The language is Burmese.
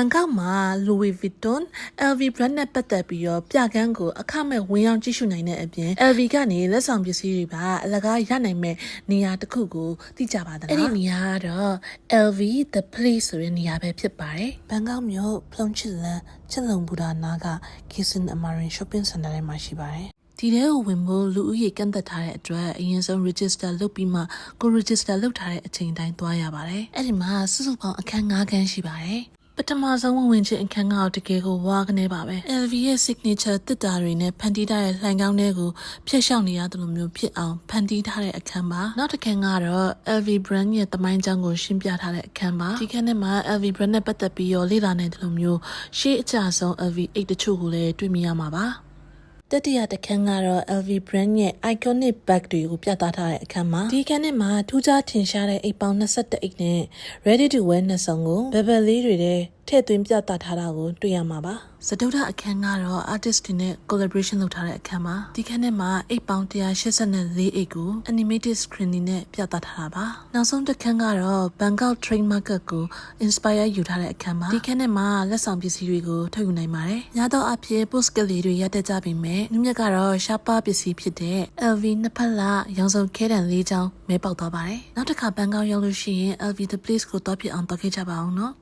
န်ကောက်မှာ Louis Vuitton LV brand နဲ့ပတ်သက်ပြီးတော့ပြကန်းကိုအခမဲ့ဝင်ရောက်ကြည့်ရှုနိုင်တဲ့အပြင် LV ကနေလက်ဆောင်ပစ္စည်းတွေပါအလကားရနိုင်မဲ့နေရာတစ်ခုကိုသိကြပါသလားအဲ့ဒီနေရာကတော့ LV The Place ဆိုတဲ့နေရာပဲဖြစ်ပါတယ်ဘန်ကောက်မြို့ဖလုံချစ်လန်ချက်လုံဘူဒါနာက Kisin Amarin Shopping Center ထဲမှာရှိပါတယ်ဒီထဲကိုဝင်ဖို့လူဦးရေကန့်သက်ထားတဲ့အတွက်အရင်ဆုံး register လုပ်ပြီးမှကို register လုပ်ထားတဲ့အချိန်တိုင်းသွားရပါတယ်။အဲ့ဒီမှာစုစုပေါင်းအခန်း၅ခန်းရှိပါတယ်။ပ ထမဆုံးဝင်ဝင်ချင်းအခန်းကတော့တကယ်ကိုဝါကနေပါပဲ LV ရဲ့ signature တစ်တာတွေနဲ့ဖန်တီးထားတဲ့လှိုင်ကောင်းတွေကိုဖျက်ရှောက်နေရတယ်လို့မျိုးဖြစ်အောင်ဖန်တီးထားတဲ့အခန်းပါနောက်တစ်ခန်းကတော့ LV brand ရဲ့တမိုင်းကြောင်းကိုရှင်းပြထားတဲ့အခန်းပါဒီခန်းထဲမှာ LV brand နဲ့ပတ်သက်ပြီးရောလေ့လာနေတဲ့လိုမျိုးရှေးအကြဆုံး LV အိတ်တချို့ကိုလည်းတွေ့မြင်ရမှာပါ တတိယတစ်ခန်းကတော့ LV brand ရဲ့ iconic bag တွေကိုပြသထားတဲ့အခန်းမှာဒီခန်းထဲမှာထူးခြားထင်ရှားတဲ့အိတ်ပေါင်း21အိတ်နဲ့ ready to wear နှစ်စုံကိုဘယ်ဘယ်လေးတွေထဲ ထည့်သွင်းပြသထားတာကိုတွေ့ရမှာပါစတုဒ္ဓအခန်းကတော့ artist တွေနဲ့ collaboration လုပ်ထားတဲ့အခန်းပါဒီခန်းထဲမှာအိတ်ပေါင်း184အိတ်ကို animated screen နဲ့ပြသထားတာပါနောက်ဆုံးတစ်ခန်းကတော့ Bangkok Train Market ကို inspire ယူထားတဲ့အခန်းပါဒီခန်းထဲမှာလက်ဆောင်ပစ္စည်းတွေကိုထုတ်ယူနိုင်ပါတယ်ညတော့အဖြစ် post ကလေးတွေရတဲ့ကြပြီမဲ့နုမြတ်ကတော့ရှားပါပစ္စည်းဖြစ်တဲ့ LV နှစ်ဖက်လာရောင်စုံခဲတံလေးချောင်းမဲပေါက်သွားပါတယ်နောက်တစ်ခါဘန်ကောက်ရောက်လို့ရှိရင် LV the place ကိုတော့ပြအောင်တော့ခဲ့ကြပါအောင်နော်